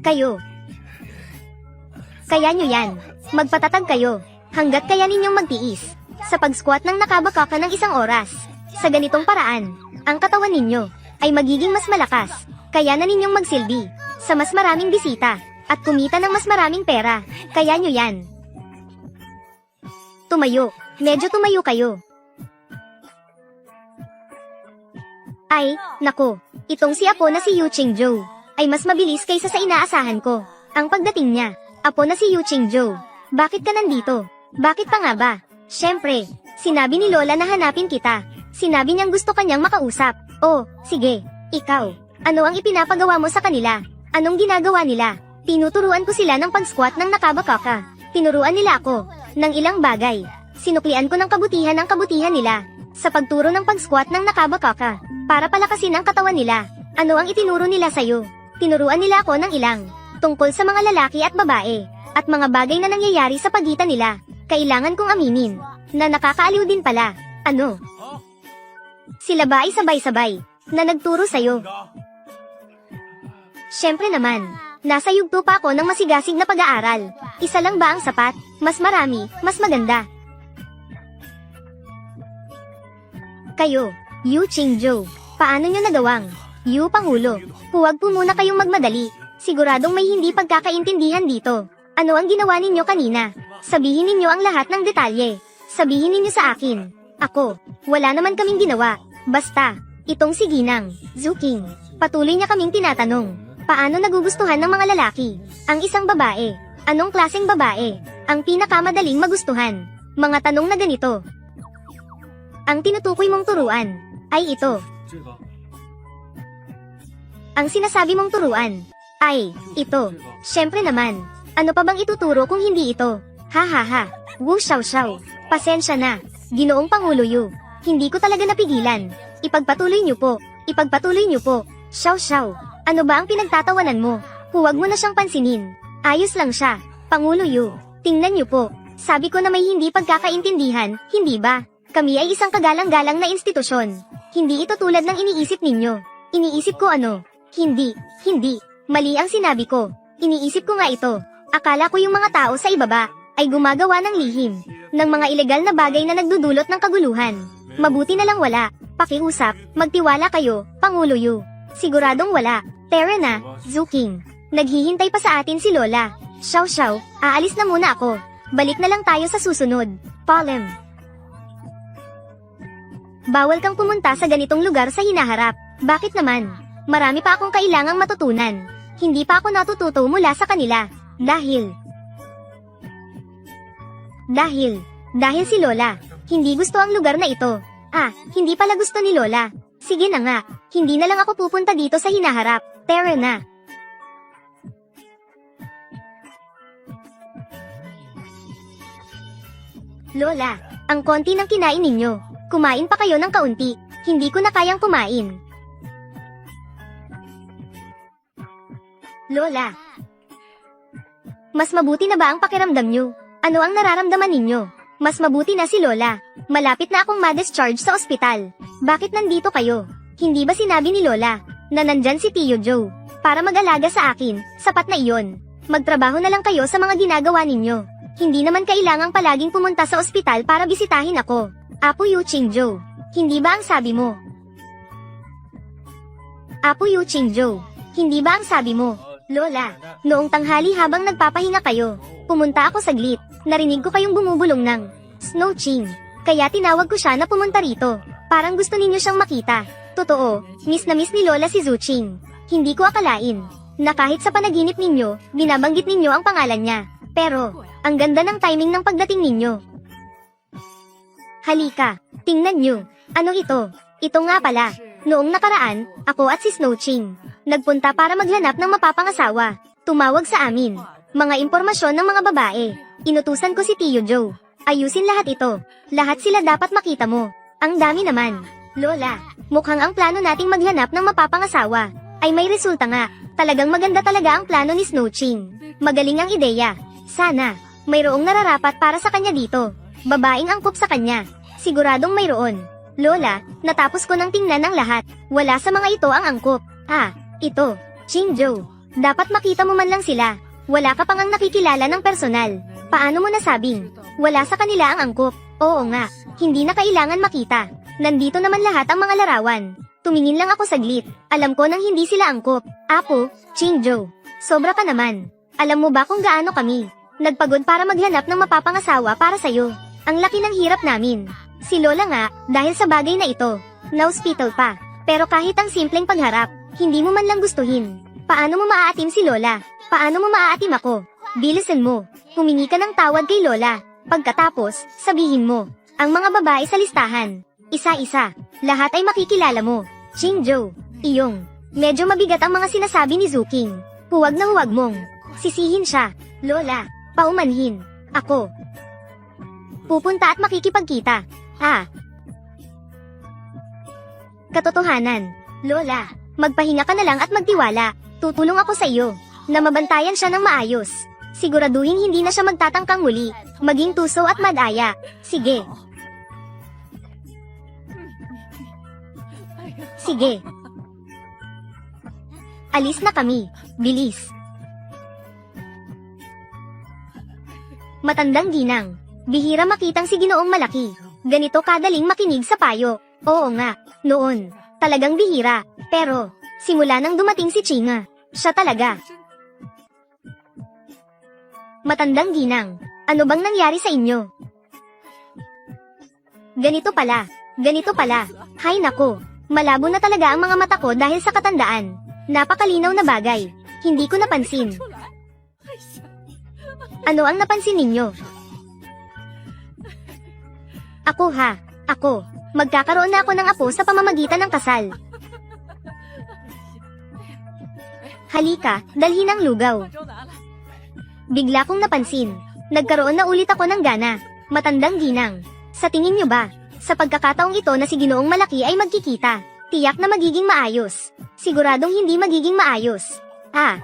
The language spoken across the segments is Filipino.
Kayo. Kaya nyo yan. Magpatatag kayo. Hanggat kaya ninyong magtiis. Sa pag-squat ng nakabakaka ng isang oras. Sa ganitong paraan, ang katawan ninyo ay magiging mas malakas. Kaya na ninyong magsilbi sa mas maraming bisita at kumita ng mas maraming pera. Kaya nyo yan. Tumayo. Medyo tumayo kayo. Ay, nako. Itong si Apo na si Yu Chingzhou ay mas mabilis kaysa sa inaasahan ko. Ang pagdating niya, Apo na si Yu Chingzhou. Bakit ka nandito? Bakit pa nga ba? Siyempre, sinabi ni Lola na hanapin kita. Sinabi niyang gusto kanyang makausap. Oh, sige. Ikaw, ano ang ipinapagawa mo sa kanila? Anong ginagawa nila? Tinuturuan ko sila ng pag-squat ng nakabakaka. Tinuruan nila ako ng ilang bagay. Sinuklian ko ng kabutihan ang kabutihan nila sa pagturo ng pag-squat ng nakabakaka para palakasin ang katawan nila. Ano ang itinuro nila sa'yo? Tinuruan nila ako ng ilang tungkol sa mga lalaki at babae at mga bagay na nangyayari sa pagitan nila. Kailangan kong aminin na nakakaaliw din pala. Ano? Sila ba ay sabay-sabay na nagturo sa'yo? Siyempre naman, nasa yugto pa ako ng masigasig na pag-aaral. Isa lang ba ang sapat? Mas marami, mas maganda. Kayo, Yu Qingzhou, paano nyo nagawang? Yu Pangulo, huwag po muna kayong magmadali. Siguradong may hindi pagkakaintindihan dito. Ano ang ginawa ninyo kanina? Sabihin ninyo ang lahat ng detalye. Sabihin ninyo sa akin. Ako, wala naman kaming ginawa. Basta, itong si Ginang, Zuking, patuloy niya kaming tinatanong. Paano nagugustuhan ng mga lalaki? Ang isang babae. Anong klaseng babae? Ang pinakamadaling magustuhan. Mga tanong na ganito. Ang tinutukoy mong turuan ay ito. Ang sinasabi mong turuan ay ito. Siyempre naman, ano pa bang ituturo kung hindi ito? Ha ha ha. Wu Xiao Xiao. Pasensya na. Ginoong Pangulo Yu. Hindi ko talaga napigilan. Ipagpatuloy niyo po. Ipagpatuloy niyo po. Xiao Xiao. Ano ba ang pinagtatawanan mo? Huwag mo na siyang pansinin. Ayos lang siya. Pangulo Yu. Tingnan niyo po. Sabi ko na may hindi pagkakaintindihan, hindi ba? Kami ay isang kagalang-galang na institusyon. Hindi ito tulad ng iniisip ninyo. Iniisip ko ano? Hindi, hindi. Mali ang sinabi ko. Iniisip ko nga ito. Akala ko yung mga tao sa ibaba ay gumagawa ng lihim ng mga ilegal na bagay na nagdudulot ng kaguluhan. Mabuti na lang wala. Pakiusap, magtiwala kayo, Pangulo Yu. Siguradong wala. Tara na, Zuking. Naghihintay pa sa atin si Lola. Xiao Xiao, aalis na muna ako. Balik na lang tayo sa susunod. Polem. Bawal kang pumunta sa ganitong lugar sa hinaharap. Bakit naman? Marami pa akong kailangang matutunan. Hindi pa ako natututo mula sa kanila. Dahil... Dahil... Dahil si Lola, hindi gusto ang lugar na ito. Ah, hindi pala gusto ni Lola. Sige na nga, hindi na lang ako pupunta dito sa hinaharap. Tara na. Lola, ang konti ng kinain ninyo. Kumain pa kayo ng kaunti. Hindi ko na kayang kumain. Lola. Mas mabuti na ba ang pakiramdam nyo? Ano ang nararamdaman ninyo? Mas mabuti na si Lola. Malapit na akong ma-discharge sa ospital. Bakit nandito kayo? Hindi ba sinabi ni Lola na nandyan si Tio Joe para mag-alaga sa akin? Sapat na iyon. Magtrabaho na lang kayo sa mga ginagawa ninyo. Hindi naman kailangang palaging pumunta sa ospital para bisitahin ako. Apo Yu Qingzhou, hindi ba ang sabi mo? Apo Yu Qingzhou, hindi ba ang sabi mo? Lola, noong tanghali habang nagpapahinga kayo, pumunta ako saglit. Narinig ko kayong bumubulong ng Snow Ching. Kaya tinawag ko siya na pumunta rito. Parang gusto ninyo siyang makita. Totoo, miss na miss ni Lola si Zuching. Hindi ko akalain na kahit sa panaginip ninyo, binabanggit ninyo ang pangalan niya. Pero, ang ganda ng timing ng pagdating ninyo. Halika, tingnan nyo. Ano ito? Ito nga pala. Noong nakaraan, ako at si Snowching, nagpunta para maghanap ng mapapangasawa. Tumawag sa amin. Mga impormasyon ng mga babae. Inutusan ko si Tio Joe. Ayusin lahat ito. Lahat sila dapat makita mo. Ang dami naman. Lola, mukhang ang plano nating maghanap ng mapapangasawa ay may resulta nga. Talagang maganda talaga ang plano ni Snowching. Magaling ang ideya. Sana, mayroong nararapat para sa kanya dito. Babaeng angkop sa kanya. Siguradong mayroon. Lola, natapos ko nang tingnan ng lahat. Wala sa mga ito ang angkop. Ah, ito. Chingjo, dapat makita mo man lang sila. Wala ka pang ang nakikilala ng personal. Paano mo nasabing? Wala sa kanila ang angkop. Oo nga, hindi na kailangan makita. Nandito naman lahat ang mga larawan. Tumingin lang ako saglit. Alam ko nang hindi sila angkop. Apo, Chingjo. Sobra ka naman. Alam mo ba kung gaano kami? Nagpagod para maghanap ng mapapangasawa para sa'yo. Ang laki ng hirap namin. Si Lola nga, dahil sa bagay na ito, na-hospital pa. Pero kahit ang simpleng pagharap, hindi mo man lang gustuhin. Paano mo maaatim si Lola? Paano mo maaatim ako? Bilisan mo. Humingi ka ng tawad kay Lola. Pagkatapos, sabihin mo, ang mga babae sa listahan. Isa-isa. Lahat ay makikilala mo. Chingjo, iyong. Medyo mabigat ang mga sinasabi ni Zuking. Huwag na huwag mong. Sisihin siya. Lola, paumanhin. Ako. Pupunta at makikipagkita. Ha? Katotohanan. Lola, magpahinga ka na lang at magtiwala. Tutulong ako sa iyo. Na mabantayan siya ng maayos. Siguraduhin hindi na siya magtatangkang muli. Maging tuso at madaya. Sige. Sige. Alis na kami. Bilis. Matandang ginang. Bihira makitang si ginoong malaki. Ganito kadaling makinig sa payo. Oo nga, noon. Talagang bihira. Pero, simula nang dumating si Chinga, siya talaga. Matandang ginang, ano bang nangyari sa inyo? Ganito pala, ganito pala. Hay nako, malabo na talaga ang mga mata ko dahil sa katandaan. Napakalinaw na bagay. Hindi ko napansin. Ano ang napansin ninyo? Ako ha, ako. Magkakaroon na ako ng apo sa pamamagitan ng kasal. Halika, dalhin ang lugaw. Bigla kong napansin. Nagkaroon na ulit ako ng gana. Matandang ginang. Sa tingin nyo ba, sa pagkakataong ito na si Ginoong Malaki ay magkikita, tiyak na magiging maayos. Siguradong hindi magiging maayos. Ah,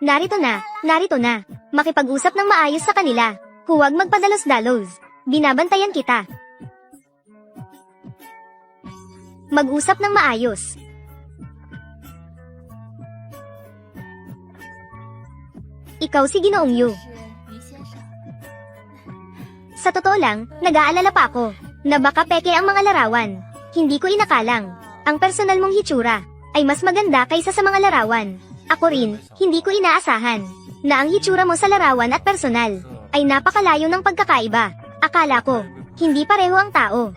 Narito na, narito na. Makipag-usap ng maayos sa kanila. Huwag magpadalos-dalos. Binabantayan kita. Mag-usap ng maayos. Ikaw si Ginoong Yu. Sa totoo lang, nag-aalala pa ako na baka peke ang mga larawan. Hindi ko inakalang. Ang personal mong hitsura ay mas maganda kaysa sa mga larawan. Ako rin, hindi ko inaasahan na ang hitsura mo sa larawan at personal ay napakalayo ng pagkakaiba. Akala ko, hindi pareho ang tao.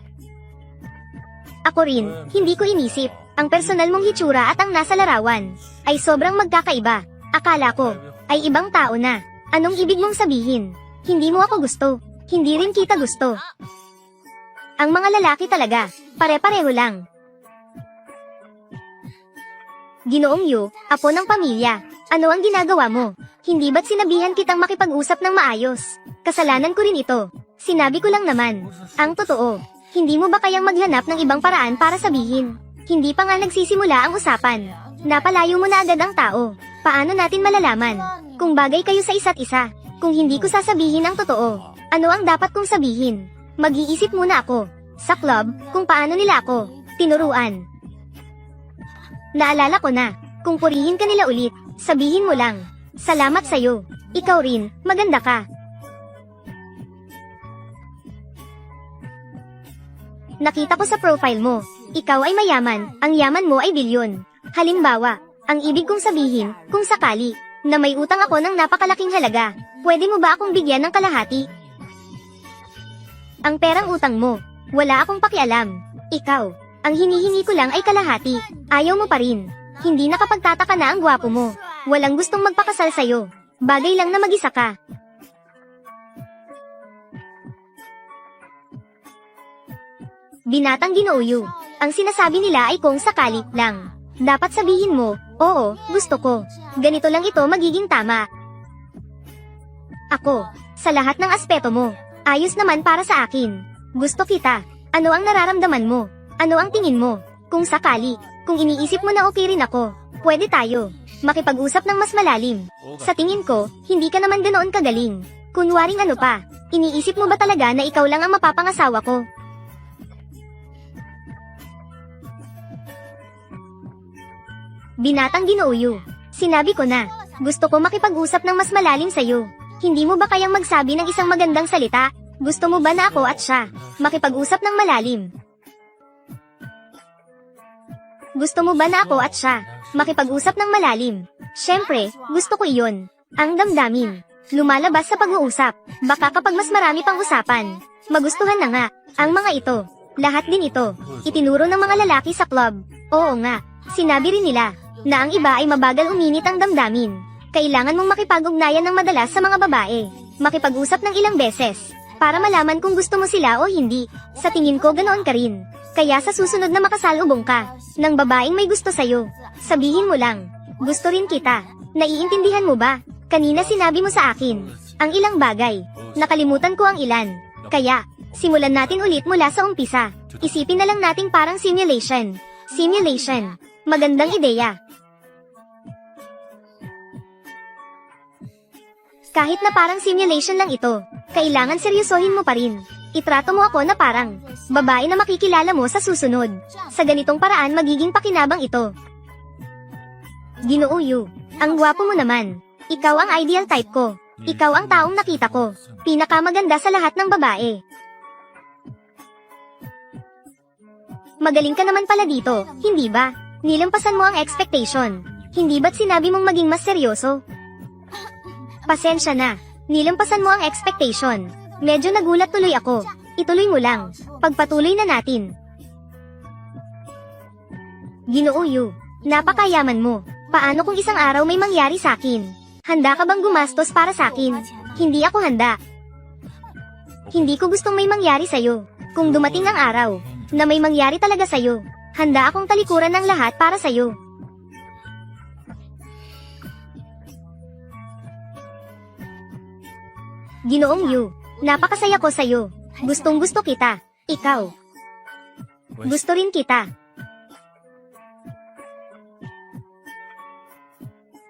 Ako rin, hindi ko inisip, ang personal mong hitsura at ang nasa larawan ay sobrang magkakaiba. Akala ko, ay ibang tao na. Anong ibig mong sabihin? Hindi mo ako gusto. Hindi rin kita gusto. Ang mga lalaki talaga, pare-pareho lang. Ginoong Yu, apo ng pamilya, ano ang ginagawa mo? Hindi ba't sinabihan kitang makipag-usap ng maayos? Kasalanan ko rin ito. Sinabi ko lang naman. Ang totoo, hindi mo ba kayang maghanap ng ibang paraan para sabihin? Hindi pa nga nagsisimula ang usapan. Napalayo mo na agad ang tao. Paano natin malalaman? Kung bagay kayo sa isa't isa. Kung hindi ko sasabihin ang totoo. Ano ang dapat kong sabihin? Mag-iisip muna ako. Sa club, kung paano nila ako. Tinuruan. Naalala ko na, kung purihin ka nila ulit, sabihin mo lang, salamat sa'yo. Ikaw rin, maganda ka. Nakita ko sa profile mo, ikaw ay mayaman, ang yaman mo ay bilyon. Halimbawa, ang ibig kong sabihin, kung sakali, na may utang ako ng napakalaking halaga, pwede mo ba akong bigyan ng kalahati? Ang perang utang mo, wala akong pakialam. Ikaw, ang hinihingi ko lang ay kalahati. Ayaw mo pa rin. Hindi nakapagtataka na ang gwapo mo. Walang gustong magpakasal sa'yo. Bagay lang na mag-isa ka. Binatang ginooyo. Ang sinasabi nila ay kung sakali lang. Dapat sabihin mo, oo, gusto ko. Ganito lang ito magiging tama. Ako, sa lahat ng aspeto mo, ayos naman para sa akin. Gusto kita. Ano ang nararamdaman mo? Ano ang tingin mo? Kung sakali, kung iniisip mo na okay rin ako, Pwede tayo. Makipag-usap ng mas malalim. Sa tingin ko, hindi ka naman ganoon kagaling. Kunwaring ano pa, iniisip mo ba talaga na ikaw lang ang mapapangasawa ko? Binatang ginooyo. Sinabi ko na, gusto ko makipag-usap ng mas malalim sa'yo. Hindi mo ba kayang magsabi ng isang magandang salita? Gusto mo ba na ako at siya, makipag-usap ng malalim? Gusto mo ba na ako at siya, makipag-usap ng malalim? Siyempre, gusto ko iyon. Ang damdamin. Lumalabas sa pag-uusap. Baka kapag mas marami pang usapan, magustuhan na nga. Ang mga ito, lahat din ito, itinuro ng mga lalaki sa club. Oo nga, sinabi rin nila, na ang iba ay mabagal uminit ang damdamin. Kailangan mong makipag-ugnayan ng madalas sa mga babae. Makipag-usap ng ilang beses. Para malaman kung gusto mo sila o hindi. Sa tingin ko ganoon ka rin. Kaya sa susunod na makasalubong ka, ng babaeng may gusto sa'yo, sabihin mo lang, gusto rin kita. Naiintindihan mo ba? Kanina sinabi mo sa akin, ang ilang bagay. Nakalimutan ko ang ilan. Kaya, simulan natin ulit mula sa umpisa. Isipin na lang nating parang simulation. Simulation. Magandang ideya. Kahit na parang simulation lang ito, kailangan seryosohin mo pa rin. Itrato mo ako na parang babae na makikilala mo sa susunod. Sa ganitong paraan magiging pakinabang ito. Ginoo ang gwapo mo naman. Ikaw ang ideal type ko. Ikaw ang taong nakita ko. Pinakamaganda sa lahat ng babae. Magaling ka naman pala dito, hindi ba? Nilampasan mo ang expectation. Hindi ba't sinabi mong maging mas seryoso? Pasensya na. Nilampasan mo ang expectation. Medyo nagulat tuloy ako. Ituloy mo lang. Pagpatuloy na natin. Ginoo Yu, napakayaman mo. Paano kung isang araw may mangyari sa akin? Handa ka bang gumastos para sa akin? Hindi ako handa. Hindi ko gustong may mangyari sa'yo. Kung dumating ang araw, na may mangyari talaga sa'yo, handa akong talikuran ng lahat para sa'yo. Ginoong Yu, napakasaya ko sa'yo. Gustong gusto kita. Ikaw. Gusto rin kita.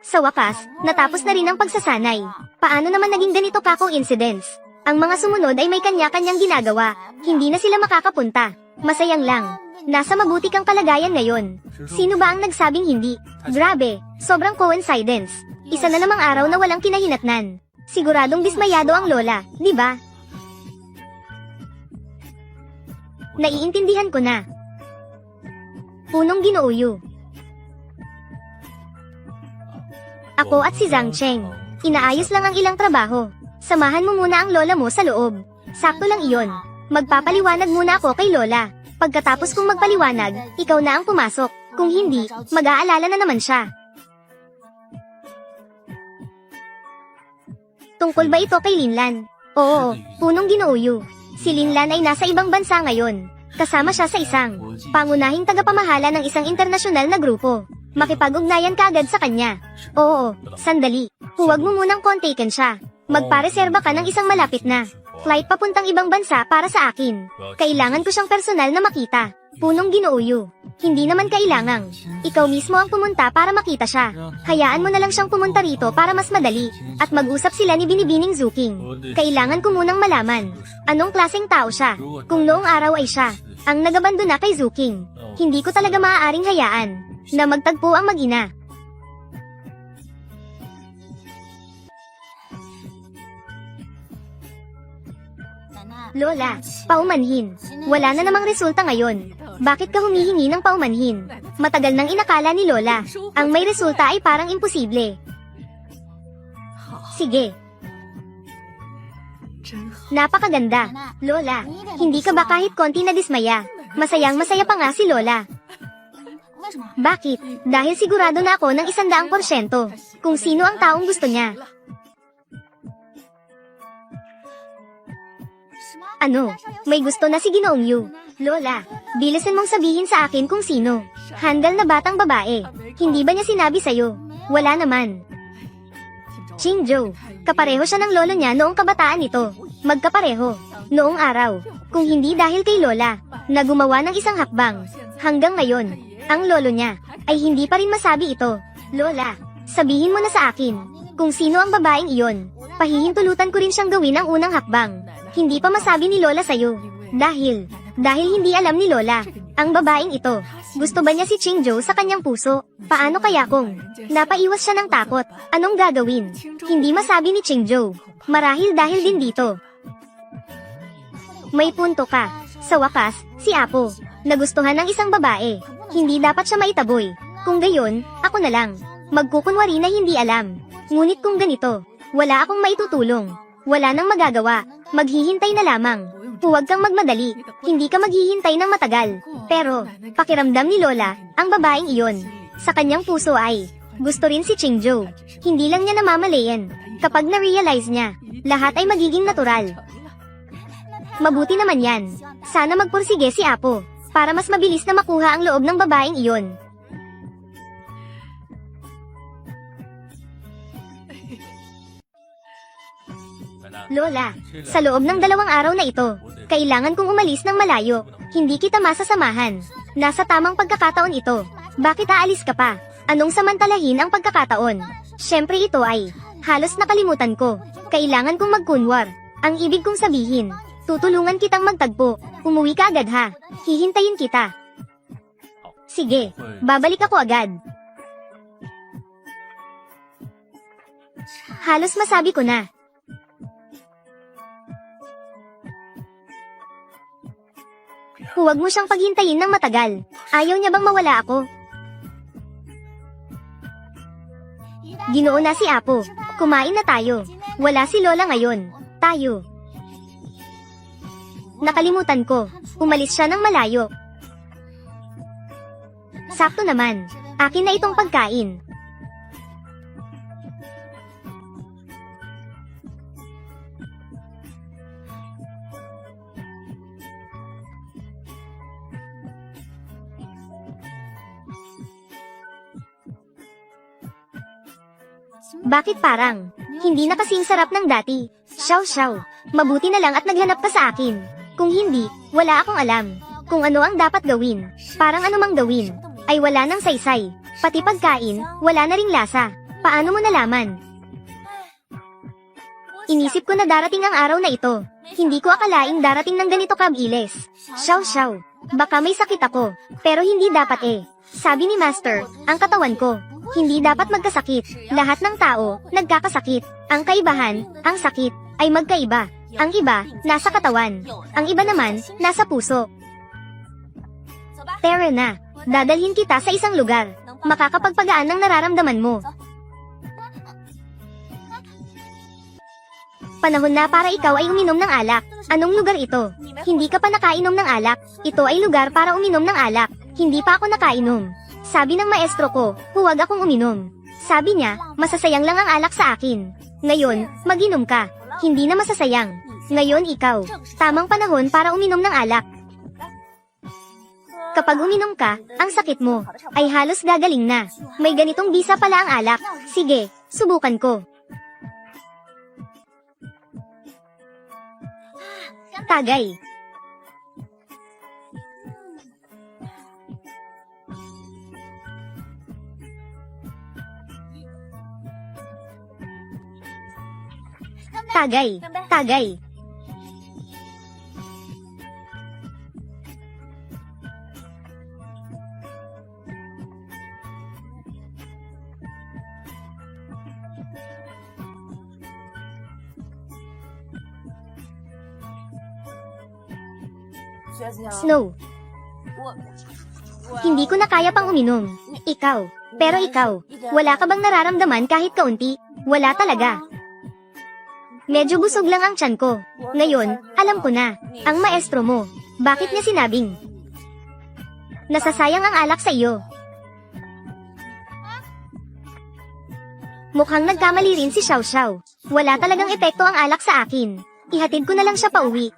Sa wakas, natapos na rin ang pagsasanay. Paano naman naging ganito ka kung incidents? Ang mga sumunod ay may kanya-kanyang ginagawa. Hindi na sila makakapunta. Masayang lang. Nasa mabuti kang kalagayan ngayon. Sino ba ang nagsabing hindi? Grabe, sobrang coincidence. Isa na namang araw na walang kinahinatnan. Siguradong dismayado ang lola, di ba? Naiintindihan ko na. Punong ginouyo. Ako at si Zhang Cheng. Inaayos lang ang ilang trabaho. Samahan mo muna ang lola mo sa loob. Sakto lang iyon. Magpapaliwanag muna ako kay lola. Pagkatapos kong magpaliwanag, ikaw na ang pumasok. Kung hindi, mag-aalala na naman siya. Tungkol ba ito kay Linlan? Oo, punong ginouyo. Si Linlan ay nasa ibang bansa ngayon. Kasama siya sa isang pangunahing tagapamahala ng isang internasyonal na grupo. Makipag-ugnayan ka agad sa kanya. Oo, sandali. Huwag mo munang kontaken siya. Magpareserba ka ng isang malapit na flight papuntang ibang bansa para sa akin. Kailangan ko siyang personal na makita. Punong ginouyo. Hindi naman kailangang. Ikaw mismo ang pumunta para makita siya. Hayaan mo na lang siyang pumunta rito para mas madali. At mag-usap sila ni Binibining Zuking. Kailangan ko munang malaman. Anong klaseng tao siya? Kung noong araw ay siya, ang nagabandona kay Zuking. Hindi ko talaga maaaring hayaan na magtagpo ang mag-ina. Lola, paumanhin. Wala na namang resulta ngayon. Bakit ka humihingi ng paumanhin? Matagal nang inakala ni Lola. Ang may resulta ay parang imposible. Sige. Napakaganda. Lola, hindi ka ba kahit konti na dismaya? Masayang masaya pa nga si Lola. Bakit? Dahil sigurado na ako ng isandaang porsyento kung sino ang taong gusto niya. Ano? May gusto na si Ginoong Yu. Lola, bilisan mong sabihin sa akin kung sino. Handal na batang babae. Hindi ba niya sinabi sa'yo? Wala naman. Chingjo, kapareho siya ng lolo niya noong kabataan nito. Magkapareho. Noong araw, kung hindi dahil kay Lola, na gumawa ng isang hakbang. Hanggang ngayon, ang lolo niya, ay hindi pa rin masabi ito. Lola, sabihin mo na sa akin, kung sino ang babaeng iyon. Pahihintulutan ko rin siyang gawin ang unang hakbang. Hindi pa masabi ni Lola sa'yo. Dahil, dahil hindi alam ni Lola, ang babaeng ito. Gusto ba niya si Chingjo sa kanyang puso? Paano kaya kung napaiwas siya ng takot? Anong gagawin? Hindi masabi ni Chingjo. Marahil dahil din dito. May punto ka. Sa wakas, si Apo, nagustuhan ng isang babae. Hindi dapat siya maitaboy. Kung gayon, ako na lang. Magkukunwari na hindi alam. Ngunit kung ganito, wala akong maitutulong. Wala nang magagawa. Maghihintay na lamang. Huwag kang magmadali. Hindi ka maghihintay ng matagal. Pero, pakiramdam ni Lola, ang babaeng iyon. Sa kanyang puso ay, gusto rin si Chingjo. Hindi lang niya namamalayan. Kapag na-realize niya, lahat ay magiging natural. Mabuti naman yan. Sana magpursige si Apo, para mas mabilis na makuha ang loob ng babaeng iyon. Lola, sa loob ng dalawang araw na ito, kailangan kong umalis ng malayo. Hindi kita masasamahan. Nasa tamang pagkakataon ito. Bakit aalis ka pa? Anong samantalahin ang pagkakataon? Siyempre ito ay, halos nakalimutan ko. Kailangan kong magkunwar. Ang ibig kong sabihin, tutulungan kitang magtagpo. Umuwi ka agad ha. Hihintayin kita. Sige, babalik ako agad. Halos masabi ko na. Huwag mo siyang paghintayin ng matagal. Ayaw niya bang mawala ako? Ginoo na si Apo. Kumain na tayo. Wala si Lola ngayon. Tayo. Nakalimutan ko. Umalis siya ng malayo. Sakto naman. Akin na itong pagkain. Bakit parang, hindi na kasing sarap ng dati? Xiao Xiao, mabuti na lang at naghanap ka sa akin. Kung hindi, wala akong alam. Kung ano ang dapat gawin, parang anumang gawin, ay wala nang saysay. Pati pagkain, wala na ring lasa. Paano mo nalaman? Inisip ko na darating ang araw na ito. Hindi ko akalaing darating ng ganito kabilis. Xiao Xiao, baka may sakit ako, pero hindi dapat eh. Sabi ni Master, ang katawan ko, hindi dapat magkasakit. Lahat ng tao, nagkakasakit. Ang kaibahan, ang sakit, ay magkaiba. Ang iba, nasa katawan. Ang iba naman, nasa puso. Tara na, dadalhin kita sa isang lugar. Makakapagpagaan ng nararamdaman mo. Panahon na para ikaw ay uminom ng alak. Anong lugar ito? Hindi ka pa nakainom ng alak. Ito ay lugar para uminom ng alak. Hindi pa ako nakainom. Sabi ng maestro ko, huwag akong uminom. Sabi niya, masasayang lang ang alak sa akin. Ngayon, maginom ka. Hindi na masasayang. Ngayon ikaw, tamang panahon para uminom ng alak. Kapag uminom ka, ang sakit mo ay halos gagaling na. May ganitong bisa pala ang alak. Sige, subukan ko. Tagay. Tagay. Tagay. Snow. Hindi ko na kaya pang uminom. Ikaw. Pero ikaw, wala ka bang nararamdaman kahit kaunti? Wala talaga. Medyo busog lang ang tiyan ko. Ngayon, alam ko na. Ang maestro mo. Bakit niya sinabing? Nasasayang ang alak sa iyo. Mukhang nagkamali rin si Xiao Xiao. Wala talagang epekto ang alak sa akin. Ihatid ko na lang siya pa uwi.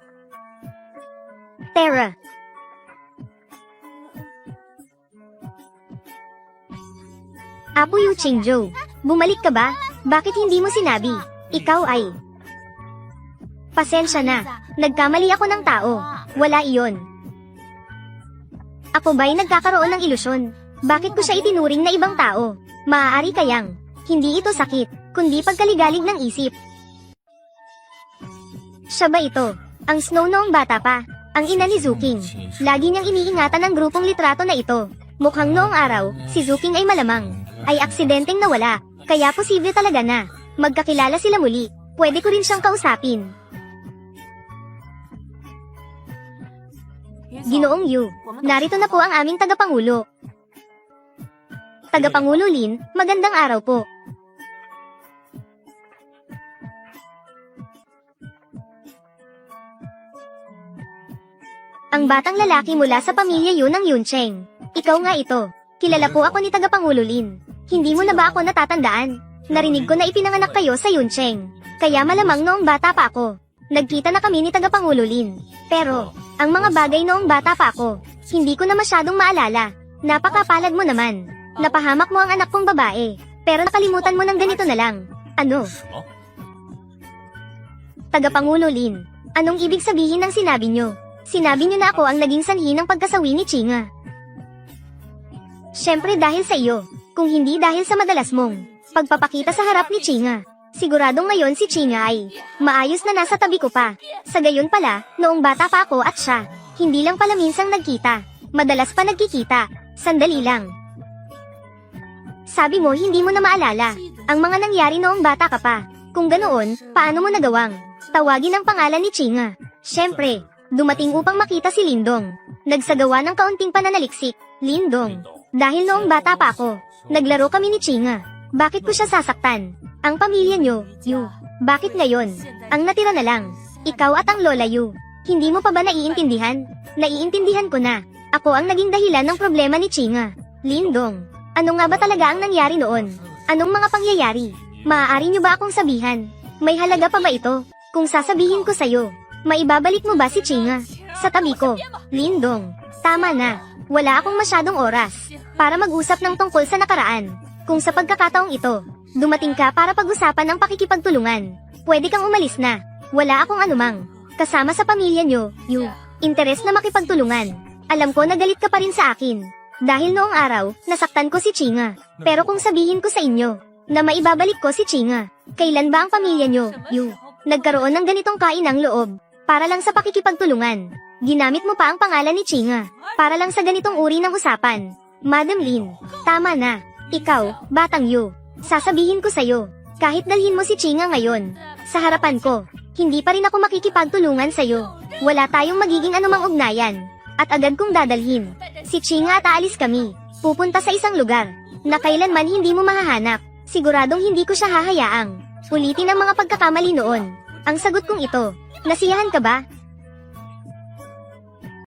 Tara. Apo Yu Chingjo, bumalik ka ba? Bakit hindi mo sinabi? Ikaw ay... Pasensya na, nagkamali ako ng tao. Wala iyon. Ako ba'y nagkakaroon ng ilusyon? Bakit ko siya itinuring na ibang tao? Maaari kayang, hindi ito sakit, kundi pagkaligalig ng isip. Siya ba ito? Ang Snow noong bata pa. Ang ina ni Zuking. Lagi niyang iniingatan ang grupong litrato na ito. Mukhang noong araw, si Zuking ay malamang. Ay aksidenteng nawala. Kaya posible talaga na. Magkakilala sila muli. Pwede ko rin siyang kausapin. Ginoong Yu, narito na po ang aming tagapangulo. Tagapangulo Lin, magandang araw po. Ang batang lalaki mula sa pamilya yun ng Yuncheng. Ikaw nga ito. Kilala po ako ni Tagapangulo Lin. Hindi mo na ba ako natatandaan? Narinig ko na ipinanganak kayo sa Yuncheng. Kaya malamang noong bata pa ako. Nagkita na kami ni Tagapangulo Lin. Pero, ang mga bagay noong bata pa ako, hindi ko na masyadong maalala. Napakapalad mo naman. Napahamak mo ang anak kong babae. Pero nakalimutan mo ng ganito na lang. Ano? Tagapangulo Lin, anong ibig sabihin ng sinabi nyo? Sinabi nyo na ako ang naging sanhi ng pagkasawi ni Chinga. Siyempre dahil sa iyo, kung hindi dahil sa madalas mong pagpapakita sa harap ni Chinga. Siguradong ngayon si Chinga ay maayos na nasa tabi ko pa. Sa gayon pala, noong bata pa ako at siya, hindi lang pala minsang nagkita. Madalas pa nagkikita. Sandali lang. Sabi mo hindi mo na maalala ang mga nangyari noong bata ka pa. Kung ganoon, paano mo nagawang tawagin ang pangalan ni Chinga? Siyempre, dumating upang makita si Lindong. Nagsagawa ng kaunting pananaliksik. Lindong, dahil noong bata pa ako, naglaro kami ni Chinga. Bakit ko siya sasaktan? Ang pamilya nyo, Yu. Bakit ngayon? Ang natira na lang, ikaw at ang lola Yu. Hindi mo pa ba naiintindihan? Naiintindihan ko na. Ako ang naging dahilan ng problema ni Chinga. Lindong, ano nga ba talaga ang nangyari noon? Anong mga pangyayari? Maaari nyo ba akong sabihan? May halaga pa ba ito? Kung sasabihin ko sa'yo, maibabalik mo ba si Chinga? Sa tabi ko, Lindong, tama na. Wala akong masyadong oras para mag-usap ng tungkol sa nakaraan. Kung sa pagkakataong ito, dumating ka para pag-usapan ang pakikipagtulungan, pwede kang umalis na. Wala akong anumang. Kasama sa pamilya nyo, you, interes na makipagtulungan. Alam ko na galit ka pa rin sa akin. Dahil noong araw, nasaktan ko si Chinga. Pero kung sabihin ko sa inyo, na maibabalik ko si Chinga, kailan ba ang pamilya nyo, you, nagkaroon ng ganitong kainang loob, para lang sa pakikipagtulungan? Ginamit mo pa ang pangalan ni Chinga, para lang sa ganitong uri ng usapan. Madam Lin, tama na. Ikaw, batang yu, sasabihin ko sa'yo, kahit dalhin mo si Chinga ngayon, sa harapan ko, hindi pa rin ako makikipagtulungan sa'yo. Wala tayong magiging anumang ugnayan. At agad kong dadalhin. Si Chinga at aalis kami. Pupunta sa isang lugar, na kailanman hindi mo mahahanap. Siguradong hindi ko siya hahayaang. Ulitin ang mga pagkakamali noon. Ang sagot kong ito, nasiyahan ka ba?